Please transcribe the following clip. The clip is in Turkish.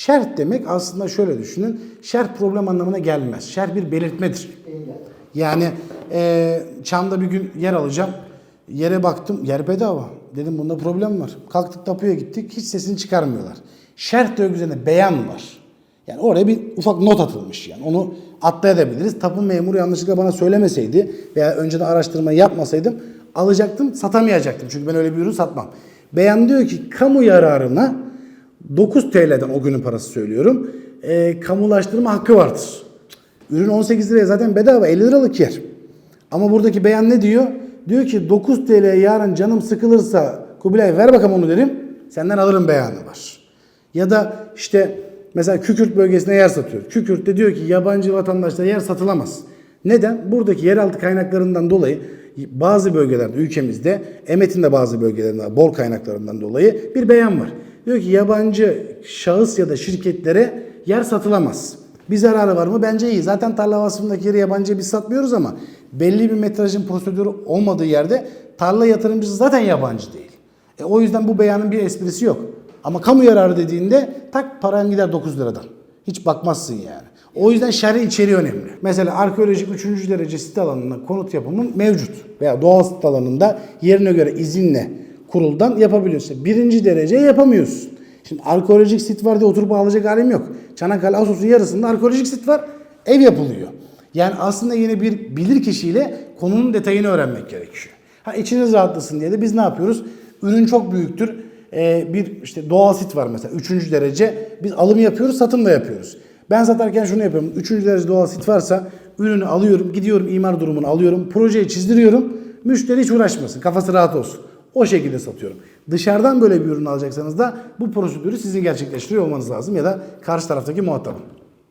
Şerh demek aslında şöyle düşünün. Şerh problem anlamına gelmez. Şerh bir belirtmedir. Yani e, Çam'da bir gün yer alacağım. Yere baktım. Yer bedava. Dedim bunda problem var. Kalktık tapuya gittik. Hiç sesini çıkarmıyorlar. Şerh de üzerinde beyan var. Yani oraya bir ufak not atılmış yani. Onu atlayabiliriz. Tapu memuru yanlışlıkla bana söylemeseydi veya önceden araştırma yapmasaydım alacaktım, satamayacaktım. Çünkü ben öyle bir ürün satmam. Beyan diyor ki kamu yararına 9 TL'den o günün parası söylüyorum. E, kamulaştırma hakkı vardır. Ürün 18 liraya zaten bedava 50 liralık yer. Ama buradaki beyan ne diyor? Diyor ki 9 TL'ye yarın canım sıkılırsa Kubilay ver bakalım onu derim. Senden alırım beyanı var. Ya da işte mesela Kükürt bölgesine yer satıyor. Kükürt de diyor ki yabancı vatandaşlara yer satılamaz. Neden? Buradaki yeraltı kaynaklarından dolayı bazı bölgelerde ülkemizde Emet'in de bazı bölgelerinde bol kaynaklarından dolayı bir beyan var. Diyor ki yabancı şahıs ya da şirketlere yer satılamaz. Bir zararı var mı? Bence iyi. Zaten tarla vasfındaki yeri yabancıya biz satmıyoruz ama belli bir metrajın prosedürü olmadığı yerde tarla yatırımcısı zaten yabancı değil. E, o yüzden bu beyanın bir esprisi yok. Ama kamu yararı dediğinde tak paran gider 9 liradan. Hiç bakmazsın yani. O yüzden şer'i içeriği önemli. Mesela arkeolojik 3. derece sit alanında konut yapımı mevcut. Veya doğal sit alanında yerine göre izinle kuruldan yapabiliyorsun. Birinci derece yapamıyorsun. Şimdi arkeolojik sit var diye oturup alacak halim yok. Çanakkale Asos'un yarısında arkeolojik sit var. Ev yapılıyor. Yani aslında yine bir bilir kişiyle konunun detayını öğrenmek gerekiyor. Ha içiniz rahatlasın diye de biz ne yapıyoruz? Ürün çok büyüktür. Ee, bir işte doğal sit var mesela 3. derece. Biz alım yapıyoruz, satım da yapıyoruz. Ben satarken şunu yapıyorum. 3. derece doğal sit varsa ürünü alıyorum, gidiyorum imar durumunu alıyorum, projeyi çizdiriyorum. Müşteri hiç uğraşmasın, kafası rahat olsun. O şekilde satıyorum. Dışarıdan böyle bir ürün alacaksanız da bu prosedürü sizin gerçekleştiriyor olmanız lazım ya da karşı taraftaki muhatabın.